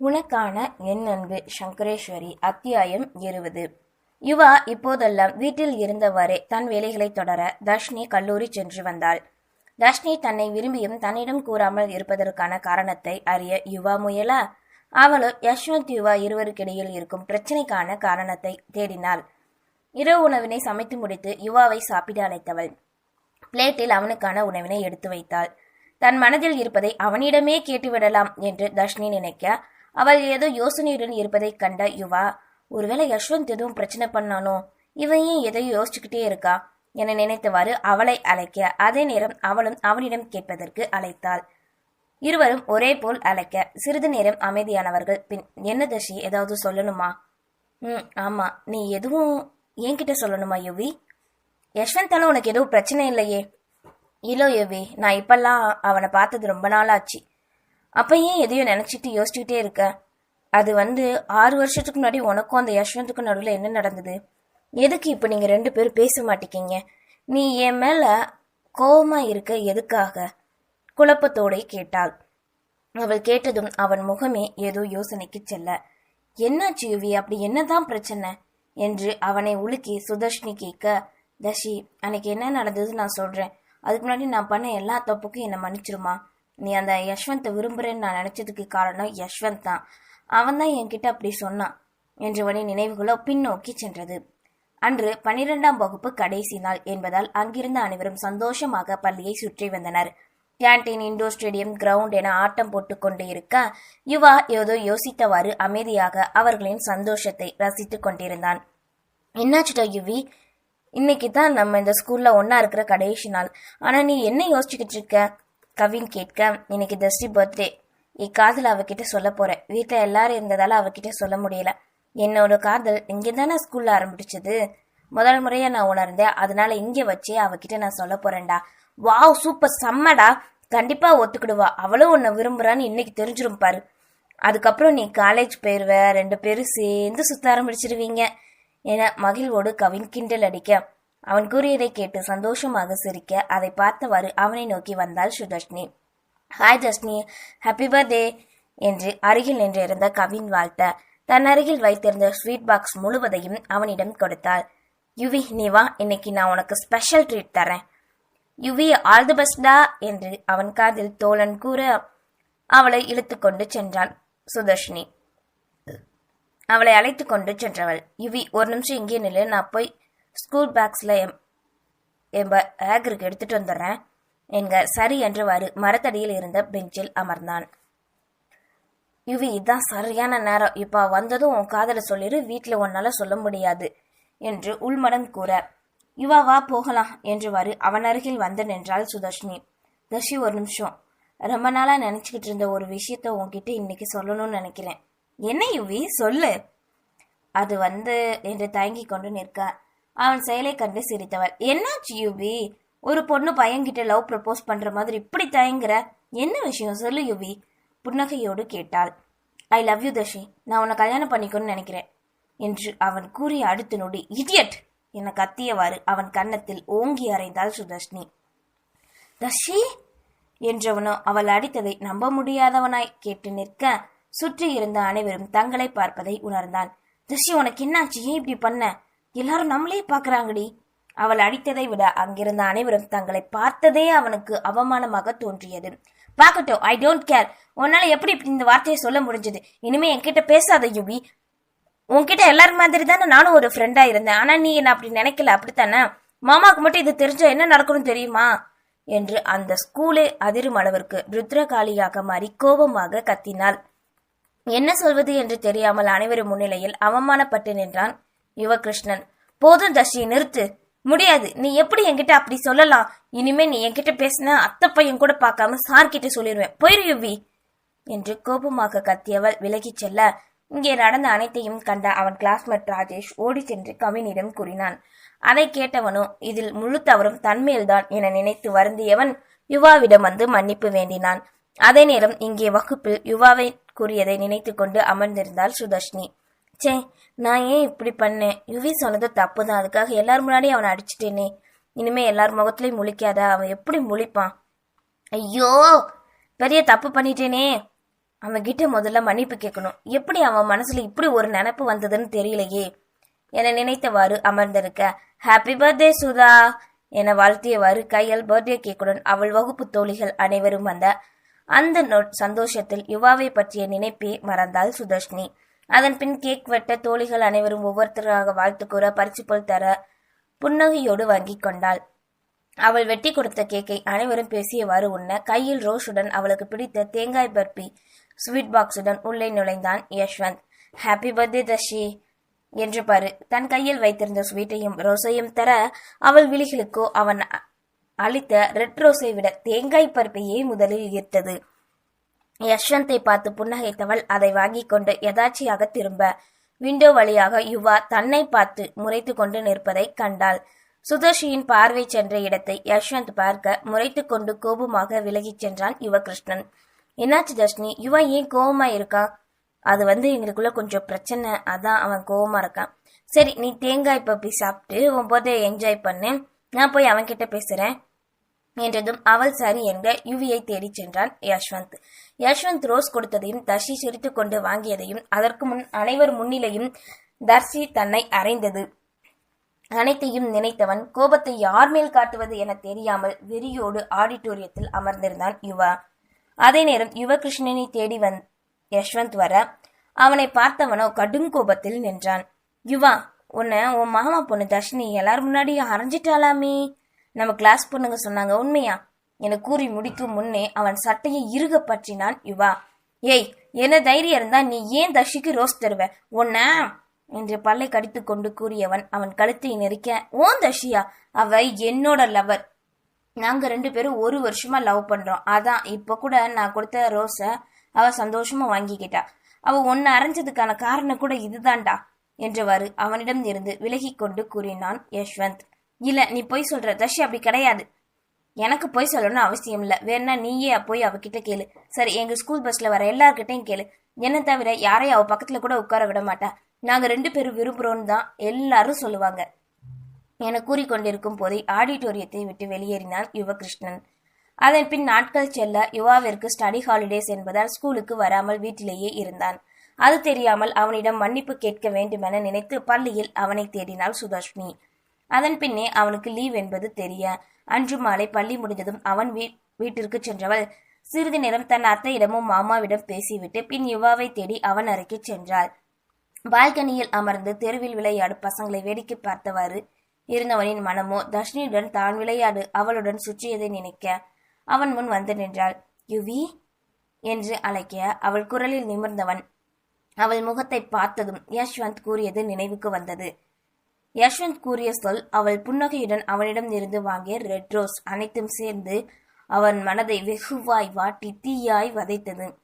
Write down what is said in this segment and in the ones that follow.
உனக்கான என் அன்பு சங்கரேஸ்வரி அத்தியாயம் இருபது. யுவா இப்போதெல்லாம் வீட்டில் இருந்தவாறே தன் வேலைகளை தொடர தர்ஷினி கல்லூரி சென்று வந்தாள். தர்ஷினி தன்னை விரும்பியும் தன்னிடம் கூறாமல் இருப்பதற்கான காரணத்தை அறிய யுவா முயல? அவளோ யஷ்வந்த் யுவா இருவருக்கிடையில் இருக்கும் பிரச்சனைக்கான காரணத்தை தேடினாள். இரவு உணவினை சமைத்து முடித்து யுவாவை சாப்பிட அழைத்தவள் பிளேட்டில் அவனுக்கான உணவினை எடுத்து வைத்தாள். தன் மனதில் இருப்பதை அவனிடமே கேட்டுவிடலாம் என்று தர்ஷினி நினைக்க அவள் ஏதோ யோசனையுடன் இருப்பதைக் கண்ட யுவா ஒருவேளை யஷ்வந்த் எதுவும் பிரச்சனை பண்ணானோ? இவன் ஏன் எதையும் யோசிச்சுக்கிட்டே இருக்கா? என நினைத்தவாறு அவளை அழைக்க அதே நேரம் அவளும் அவனிடம் கேட்பதற்கு அழைத்தாள். இருவரும் ஒரே போல் அழைக்க சிறிது நேரம் அமைதியானவர்கள் பின் என்ன தர்ஷி ஏதாவது சொல்லணுமா? ம் ஆமா. நீ எதுவும் என்கிட்ட சொல்லணுமா யுவி? யஷ்வந்தால உனக்கு எதுவும் பிரச்சனை இல்லையே. இல்லோ யுவி. நான் இப்பெல்லாம் அவனை பார்த்தது ரொம்ப நாளாச்சு. அப்ப ஏன் எதையும் நினைச்சிட்டு யோசிச்சுக்கிட்டே இருக்க? அது வந்து ஆறு வருஷத்துக்கு முன்னாடி உனக்கும் அந்த யஷ்வந்துக்கும் நடுவில் என்ன நடந்தது? எதுக்கு இப்போ நீங்க ரெண்டு பேரும் பேச மாட்டேங்கிங்க நீ என் மேல கோவமா இருக்க எதுக்காக? குழப்பத்தோடே கேட்டாள். அவள் கேட்டதும் அவன் முகமே ஏதோ யோசனைக்கு செல்ல. என்னாச்சு யுவி? அப்படி என்னதான் பிரச்சனை? என்று அவனை உலுக்கி சுதர்ஷினி கேட்க தஷி அன்னைக்கு என்ன நடந்தது நான் சொல்றேன். அதுக்கு முன்னாடி நான் பண்ண எல்லா தப்புக்கும் என்னை மன்னிச்சிருமா? நீ அந்த யஷ்வந்தை விரும்புறேன்னு நான் நினச்சதுக்கு காரணம் யஷ்வந்த் தான். அவன் தான் என்கிட்ட அப்படி சொன்னான் என்றவனின் நினைவுகளோ பின்னோக்கி சென்றது. அன்று பனிரெண்டாம் வகுப்பு கடைசி நாள் என்பதால் அங்கிருந்த அனைவரும் சந்தோஷமாக பள்ளியை சுற்றி வந்தனர். கேண்டீன் இண்டோர் ஸ்டேடியம் கிரவுண்ட் என ஆட்டம் போட்டுக் கொண்டு இருக்க யுவா ஏதோ யோசித்தவாறு அமைதியாக அவர்களின் சந்தோஷத்தை ரசித்துக் கொண்டிருந்தான். என்னாச்சுடா யுவி? இன்னைக்கு தான் நம்ம இந்த ஸ்கூல்ல ஒன்னா இருக்கிற கடைசி நாள். ஆனா நீ என்ன யோசிச்சுக்கிட்டு இருக்க? கவின் கேட்க இன்னைக்கு தஸ்டி பர்த்டே இக்காதல் அவகிட்ட சொல்ல போறேன் வீட்டில் எல்லாரும் இருந்ததால அவகிட்ட சொல்ல முடியல. என்னோட காதல் இங்கே தானே ஸ்கூல்ல ஆரம்பிச்சது. முதல் முறையா நான் உணர்ந்தேன். அதனால இங்கே வச்சே அவகிட்ட நான் சொல்ல போறேன்டா. வாவ் சூப்பர் செம்மடா. கண்டிப்பா ஒத்துக்கிடுவா. அவளும் உன்னை விரும்புறான்னு இன்னைக்கு தெரிஞ்சிரும் பாரு. அதுக்கப்புறம் நீ காலேஜ் போயிருவ. ரெண்டு பேரும் சேர்ந்து சுத்த ஆரம்பிச்சிருவீங்க. என மகிழ்வோடு கவின் கிண்டல் அடிக்க அவன் கூறியதை கேட்டு சந்தோஷமாக சிரிக்க அதை பார்த்தவாறு அவனை நோக்கி வந்தாள் Sudharshini. Hi Dharshini happy birthday என்று அருகில் நின்றிருந்த கவின் வாழ்த்த தன் அருகில் வைத்திருந்த ஸ்வீட் பாக்ஸ் முழுவதையும் அவனிடம் கொடுத்தாள். யுவி நீ வா. இன்னைக்கு நான் உனக்கு ஸ்பெஷல் ட்ரீட் தரேன் யுவி ஆல் தி பெஸ்டா என்று அவன் காதில் தோழன் கூற அவளை இழுத்துக்கொண்டு சென்றான் சுதர்ஷினி. அவளை அழைத்து கொண்டு சென்றவள். யுவி ஒரு நிமிஷம் இங்கே நில்லு. நான் போய் ஸ்கூல் பேக்ஸில் எம் என் பேக்கருக்கு எடுத்துட்டு வந்துடுறேன். என்க சரி என்றவாறு மரத்தடியில் இருந்த பெஞ்சில் அமர்ந்தான். யுவி இதான் சரியான நேரம். இப்போ வந்ததும் உன் காதலை சொல்லிடு வீட்டில் உன்னால் சொல்ல முடியாது என்று உள்மடம் கூற. யுவா வா போகலாம் என்றவாறு அவன் அருகில் வந்து நின்றாள் சுதர்ஷினி. தர்ஷி ஒரு நிமிஷம். ரொம்ப நாளாக நினச்சிக்கிட்டு இருந்த ஒரு விஷயத்த உன்கிட்ட இன்னைக்கு சொல்லணும்னு நினைக்கிறேன். என்ன யுவி? சொல்லு. அது வந்து என்று தயங்கி கொண்டு நிற்க. அவன் செயலை கண்டு சிரித்தவள். என்னாச்சு யுவி? ஒரு பொண்ணு பையன்கிட்ட லவ் ப்ரப்போஸ் பண்ற மாதிரி இப்படி தயங்குற? என்ன விஷயம்? சொல்லு யுவி புன்னகையோடு கேட்டாள். ஐ லவ் யூ தஷி நான் உன்னை கல்யாணம் பண்ணிக்கணும்னு நினைக்கிறேன் என்று அவன் கூறிய அடுத்த நொடி இடியட்! என கத்தியவாறு அவன் கன்னத்தில் ஓங்கி அறைந்தாள் சுதர்ஷினி. தஷி என்றவனோ அவள் அடித்ததை நம்ப முடியாதவனாய் கேட்டு நிற்க சுற்றி இருந்த அனைவரும் தங்களை பார்ப்பதை உணர்ந்தான். தஷி உனக்கு என்னாச்சு? ஏன் இப்படி பண்ண? எல்லாரும் நம்மளே பாக்குறாங்கடி அவள் அடித்ததை விட அங்கிருந்த அனைவரும் தங்களை பார்த்ததே அவனுக்கு அவமானமாக தோன்றியது. பார்க்கட்டும் ஐ டோன்ட் கேர் உன்னால எப்படி இப்படி இந்த வார்த்தையை சொல்ல முடிஞ்சது? இனிமே என்கிட்ட பேசாத யுவி உன்கிட்ட எல்லாரும் மாதிரி தானே நானும் ஒரு ஃப்ரெண்டா இருந்தேன். ஆனா நீ என்ன அப்படி நினைக்கல? அப்படித்தானே? மாமாவுக்கு மட்டும் இது தெரிஞ்சா என்ன நடக்கணும் தெரியுமா? என்று அந்த ஸ்கூலே அதிரும் அளவிற்கு ருத்ரகாளியாக மாறி கோபமாக கத்தினாள். என்ன சொல்வது என்று தெரியாமல் அனைவரும் முன்னிலையில் அவமானப்பட்டு நின்றான். யுவகிருஷ்ணன். போதும் தர்ஷி நிறுத்து. முடியாது. நீ எப்படி என்கிட்ட அப்படி சொல்லலாம்? இனிமே நீ என்கிட்ட பேசினா அத்தை பையன் கூட பார்க்காம சார் கிட்ட சொல்லிடுவேன் போயிரு யுவி. என்று கோபமாக கத்தியவள் விலகிச் செல்ல இங்கே நடந்த அனைத்தையும் கண்ட அவன் கிளாஸ்மேட் ராஜேஷ் ஓடி சென்று கவினிடம் கூறினான். அதை கேட்டவனோ இதில் முழு தவறும் தன்மேல்தான் என நினைத்து வருந்தியவன் யுவாவிடம் வந்து மன்னிப்பு வேண்டினான். அதே நேரம் இங்கே வகுப்பில் யுவாவை கூறியதை நினைத்து கொண்டு அமர்ந்திருந்தாள் சுதர்ஷினி. சே நான் ஏன் இப்படி பண்ணேன்? யுவி சொன்னது தப்பு தான் அதுக்காக எல்லார் முன்னாடியும் அவனை அடிச்சிட்டேனே. இனிமே எல்லார் முகத்துலயும் முழிக்காத. அவன் எப்படி முழிப்பான்? ஐயோ பெரிய தப்பு பண்ணிட்டேனே. அவன்கிட்ட முதல்ல மன்னிப்பு கேட்கணும். எப்படி அவன் மனசுல இப்படி ஒரு நினைப்பு வந்ததுன்னு தெரியலையே. என நினைத்தவாறு அமர்ந்திருக்க. Happy birthday Sudha. என வாழ்த்தியவாறு கையால் பர்த்டே கேக்குடன் அவள் வகுப்பு தோழிகள் அனைவரும் வந்த அந்த சந்தோஷத்தில் யுவாவை பற்றிய நினைப்பே மறந்தாள் சுதர்ஷினி. அதன் பின் கேக் வெட்ட தோழிகள் அனைவரும் ஒவ்வொருத்தராக வாழ்த்து கூற பரிசு போல் தர புன்னகையோடு வாங்கிக் கொண்டாள். அவள் வெட்டி கொடுத்த கேக்கை அனைவரும் பேசியவாறு உண்ண கையில் ரோஷுடன் அவளுக்கு பிடித்த தேங்காய் பர்பி ஸ்வீட் பாக்ஸுடன் உள்ளே நுழைந்தான் யஷ்வந்த். ஹாப்பி பர்த்டே தஷி என்று பாரு. தன் கையில் வைத்திருந்த ஸ்வீட்டையும் ரோஸையும் தர அவள் விழிகளுக்கோ அவன் அ- அளித்த ரெட் ரோஸை விட தேங்காய் பருப்பையே முதலில் ஈர்த்தது. யஷ்வந்தை பார்த்து புன்னகைத்தவள் அதை வாங்கிக் கொண்டு எதாச்சியாக திரும்ப. விண்டோ வழியாக யுவா தன்னை பார்த்து முறைத்து கொண்டு நிற்பதை கண்டாள். சுதர்ஷியின் பார்வை சென்ற இடத்தை யஷ்வந்த் பார்க்க முறைத்து கொண்டு கோபமாக விலகிச் சென்றான் யுவகிருஷ்ணன். என்னாச்சு தர்ஷினி? யுவா ஏன் கோபமா இருக்கான் அது வந்து எங்களுக்குள்ள கொஞ்சம் பிரச்சனை. அதான் அவன் கோபமா இருக்கான். சரி நீ தேங்காய் பப்பி சாப்பிட்டு உன் போதை என்ஜாய் பண்ணு. நான் போய் அவன்கிட்ட பேசுறேன். என்றதும் அவள் சரி என்க யுவியை தேடிச் சென்றான் யஷ்வந்த். யஷ்வந்த் ரோஸ் கொடுத்ததையும் தர்ஷி சிரித்து கொண்டு வாங்கியதையும் அதற்கு முன் அனைவர் முன்னிலையும் தர்ஷி தன்னை அறைந்தது. அனைத்தையும் நினைத்தவன் கோபத்தை யார் மேல் காட்டுவது என தெரியாமல் வெறியோடு ஆடிட்டோரியத்தில் அமர்ந்திருந்தான் யுவா. அதே நேரம் யுவகிருஷ்ணனை தேடி வந் யஷ்வந்த் வர அவனை பார்த்தவனோ கடும் கோபத்தில் நின்றான். யுவா உன்னை உன் மாமா பொண்ணு தர்ஷினி எல்லார் முன்னாடியும் அரைஞ்சிட்டாலாமே நம்ம கிளாஸ் பொண்ணுங்க சொன்னாங்க உண்மையா? என கூறி முடிக்கும் முன்னே அவன் சட்டையை இறுக பற்றினான் யுவா. ஏய் என்ன தைரியம் இருந்தா நீ ஏன் தர்ஷிக்கு ரோஸ் தருவ? உன்ன? என்று பல்லை கடித்து கொண்டு கூறியவன் அவன் கழுத்தை நெருக்க ஓன் தர்ஷியா அவ என்னோட லவர் நாங்க ரெண்டு பேரும் ஒரு வருஷமா லவ் பண்றோம். அதான் இப்ப கூட நான் கொடுத்த ரோஸ அவ சந்தோஷமா வாங்கிக்கிட்டா. அவ ஒன்னு அரைஞ்சதுக்கான காரணம் கூட இதுதான்டா என்றவாறு அவனிடம் இருந்து விலகி கொண்டு கூறினான் யஷ்வந்த். இல்ல நீ போய் சொல்ற தஷி அப்படி கிடையாது. எனக்கு போய் சொல்லணும்னு அவசியம் இல்ல. வேணா நீயே போய் அவகிட்ட கேளு. சரி எங்க ஸ்கூல் பஸ்ல வர எல்லார்கிட்டையும் கேளு. என்ன தவிர யாரையும் அவ பக்கத்துல கூட உட்கார விட மாட்டா. நாங்க ரெண்டு பேரும் விரும்புறோம்னு தான் எல்லாரும் சொல்லுவாங்க. என கூறிக்கொண்டிருக்கும் போதே ஆடிட்டோரியத்தை விட்டு வெளியேறினான் யுவகிருஷ்ணன். அதன் பின் நாட்கள் செல்ல யுவாவிற்கு ஸ்டடி ஹாலிடேஸ் என்பதால் ஸ்கூலுக்கு வராமல் வீட்டிலேயே இருந்தான். அது தெரியாமல் அவனிடம் மன்னிப்பு கேட்க வேண்டுமென நினைத்து பள்ளியில் அவனை தேடினாள் சுதர்ஷினி. அதன் பின்னே அவனுக்கு லீவ் என்பது தெரிய அன்று மாலை பள்ளி முடிந்ததும் அவன் வீ வீட்டிற்கு சென்றவள். சிறிது நேரம் தன் அத்தையிடமும் மாமாவிடம் பேசிவிட்டு பின் யுவாவை தேடி அவன் அறைக்கு சென்றாள். பால்கனியில் அமர்ந்து தெருவில் விளையாடும் பசங்களை வேடிக்கை பார்த்தவாறு இருந்தவனின் மனமோ தர்ஷினியுடன் தான் விளையாடு அவளுடன் சுற்றியதை நினைக்க அவன் முன் வந்து நின்றாள். யுவி என்று அழைக்க அவள் குரலில் நிமிர்ந்தவன். அவள் முகத்தை பார்த்ததும் யஷ்வந்த் கூறியது நினைவுக்கு வந்தது. யஷ்வந்த் கூறிய சொல் அவள் புன்னகையுடன் அவனிடம் இருந்து வாங்கிய ரெட் ரோஸ் அனைத்தும் சேர்ந்து அவன் மனதை வெகுவாய் வாட்டி தீயாய் வதைத்தது.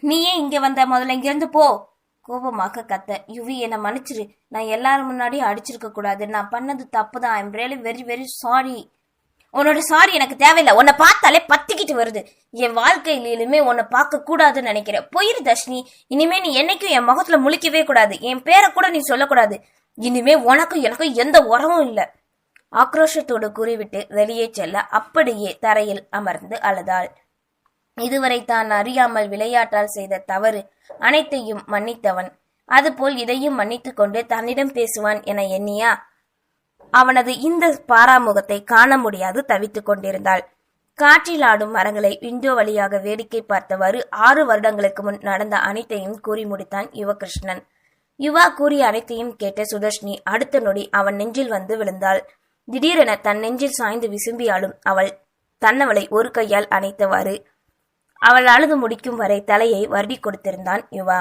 நீயே இங்க வந்த முதல்ல இங்கிருந்து போ. கோபமாக கத்த யுவி என்னை மன்னிச்சிரு. நான் எல்லாரும் முன்னாடி அடிச்சிருக்க கூடாது. நான் பண்ணது தப்பு தான் I'm really very very sorry உன்னோட சாரி எனக்கு தேவையில்லை. உன்னை பார்த்தாலே பத்திக்கிட்டு வருது. என் வாழ்க்கையிலுமே உன்னை பார்க்க கூடாதுன்னு நினைக்கிறேன். போயிரு தர்ஷினி. இனிமே நீ என்னைக்கும் என் முகத்துல முழிக்கவே கூடாது. என் பேரை கூட நீ சொல்லக்கூடாது. இனிமே உனக்கும் எனக்கும் எந்த உறவும் இல்லை. ஆக்ரோஷத்தோடு கூறிவிட்டு வெளியே செல்ல அப்படியே தரையில் அமர்ந்து அழுதாள். இதுவரை தான் அறியாமல் விளையாட்டால் செய்த தவறு அனைத்தையும் மன்னித்தவன். அதுபோல் இதையும் மன்னித்துக் கொண்டு தன்னிடம் பேசுவான் என எண்ணியா? அவனது இந்த பாராமுகத்தை காண முடியாது தவித்துக் கொண்டிருந்தாள். காற்றில் ஆடும் மரங்களை விண்டோ வழியாக வேடிக்கை பார்த்தவாறு ஆறு வருடங்களுக்கு முன் நடந்த அனைத்தையும் கூறி முடித்தான் யுவகிருஷ்ணன். யுவா கூறிய அனைத்தையும் கேட்ட சுதர்ஷினி அடுத்த நொடி அவன் நெஞ்சில் வந்து விழுந்தாள். திடீரென தன் நெஞ்சில் சாய்ந்து விசும்பியாலும் அவள் தன்னவளை ஒரு கையால் அணைத்தவாறு அவள் அழுது முடிக்கும் வரை தலையை வருடி கொடுத்திருந்தான் யுவா.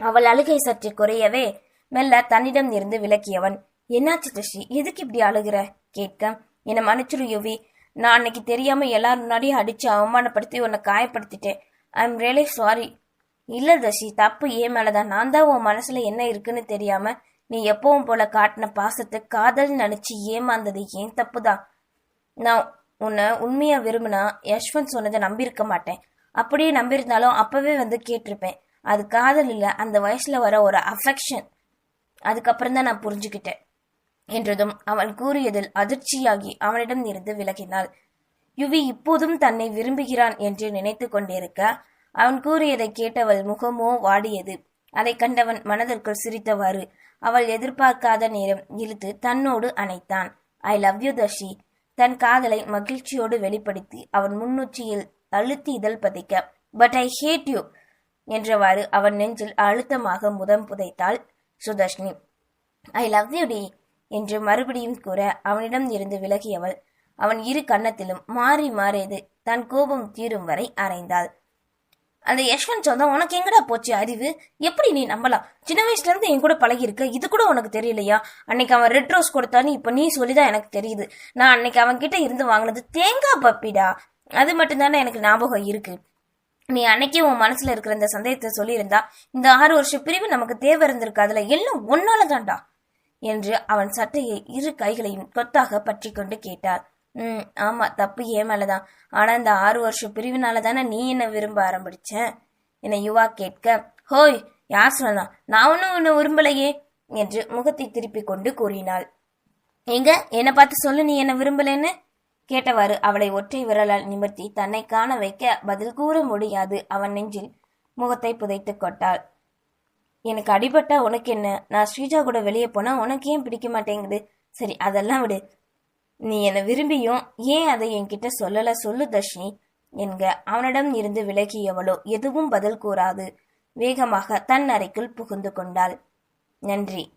அவள் அழுகை சற்று குறையவே மெல்ல தன்னிடம் இருந்து விலக்கியவன் என்னாச்சு தஷி எதுக்கு இப்படி அழுகிற? கேட்க என்னை மன்னிச்சிரு யுவி. நான் அன்னைக்கு தெரியாம எல்லாரும் முன்னாடியும் அடிச்சு அவமானப்படுத்தி உன்னை காயப்படுத்திட்டேன். ஐ எம் ரியலி சாரி இல்ல தஷி தப்பு ஏன் மேலதான்? நான் தான் உன் மனசுல என்ன இருக்குன்னு தெரியாம நீ எப்பவும் போல காட்டின பாசத்தை காதல் நினைச்சு ஏமாந்தது ஏன் தப்புதான் நான் உன்னை உண்மையா விரும்பினா யஷ்வந்த் சொன்னதை நம்பியிருக்க மாட்டேன். அப்படியே நம்பியிருந்தாலும் அப்பவே வந்து கேட்டிருப்பேன். அது காதல் இல்ல அந்த வயசுல வர ஒரு அஃபெக்ஷன் அதுக்கப்புறம் தான் நான் புரிஞ்சுக்கிட்டேன் என்றதும் அவன் கூறியதில் அதிர்ச்சியாகி அவனிடம் இருந்து விலகினாள். யுவி இப்போதும் தன்னை விரும்புகிறான் என்று நினைத்து கொண்டிருக்க அவன் கூறியதை கேட்டவள் முகமோ வாடியது. அதைக் கண்டவன் மனதிற்குள் சிரித்தவாறு அவள் எதிர்பார்க்காத நேரம் இழுத்து தன்னோடு அணைத்தான். I love you Dharshi. தன் காதலை மகிழ்ச்சியோடு வெளிப்படுத்தி அவன் முன்னுச்சியில் அழுத்தி இதழ் பதிக்க பட் ஐ ஹேட் யூ என்றவாறு அவன் நெஞ்சில் அழுத்தமாக முதம் புதைத்தாள் சுதர்ஷினி. ஐ லவ் யூ டி என்று மறுபடியும் கூற அவனிடம் இருந்து விலகியவள். அவன் இரு கன்னத்திலும் மாறி மாறியது தன் கோபம் தீரும் வரை அறைந்தாள் அந்த யஷ்வந்த் சொந்தம் உனக்கு எங்கடா போச்சு அறிவு? எப்படி நீ நம்பலாம்? சின்ன வயசுல இருந்து என் கூட பழகி இருக்க இது கூட உனக்கு தெரியலையா? அன்னைக்கு அவன் ரெட் ரோஸ் கொடுத்தான்னு இப்ப நீ சொல்லிதான் எனக்கு தெரியுது. நான் அன்னைக்கு அவன் கிட்ட இருந்து வாங்கினது தேங்காய் பப்பிடா. அது மட்டும்தானே எனக்கு ஞாபகம் இருக்கு. நீ அன்னைக்கே உன் மனசுல இருக்கிற இந்த சந்தேகத்தை சொல்லியிருந்தா இந்த ஆறு வருஷ பிரிவு நமக்கு தேவை இருந்திருக்காதுல எல்லாம் ஒன்னால தான்டா என்று அவன் சட்டையை இரு கைகளையும் கொத்தாக பற்றி கொண்டு கேட்டார் ம் ஆமாம் தப்பு ஏன் மேலதான். ஆனால் இந்த ஆறு வருஷம் பிரிவினால தானே நீ என்னை விரும்ப ஆரம்பிச்ச? என்னை யுவா கேட்க ஹோய் யார் சொன்னா? நான் ஒன்றும் உன்னை விரும்பலையே என்று முகத்தை திருப்பி கொண்டு கூறினாள். எங்க? என்னை பார்த்து சொல்லு நீ என்ன விரும்பலன்னு? கேட்டவாறு அவளை ஒற்றை விரலால் நிமிர்த்தி தன்னை காண வைக்க பதில் கூற முடியாது. அவன் நெஞ்சில் முகத்தை புதைத்துக் கொட்டாள் எனக்கு அடிபட்டா உனக்கு என்ன? நான் ஸ்ரீஜா கூட வெளியே போனா உனக்கு ஏன் பிடிக்க மாட்டேங்குது? சரி அதெல்லாம் விடு. நீ என்னை விரும்பியும் ஏன் அதை என்கிட்ட சொல்லல சொல்லு தர்ஷினி என்க. அவனிடம் இருந்து விலகியவளோ எதுவும் பதில் கூறாது. வேகமாக தன் அறைக்குள் புகுந்து கொண்டாள். நன்றி.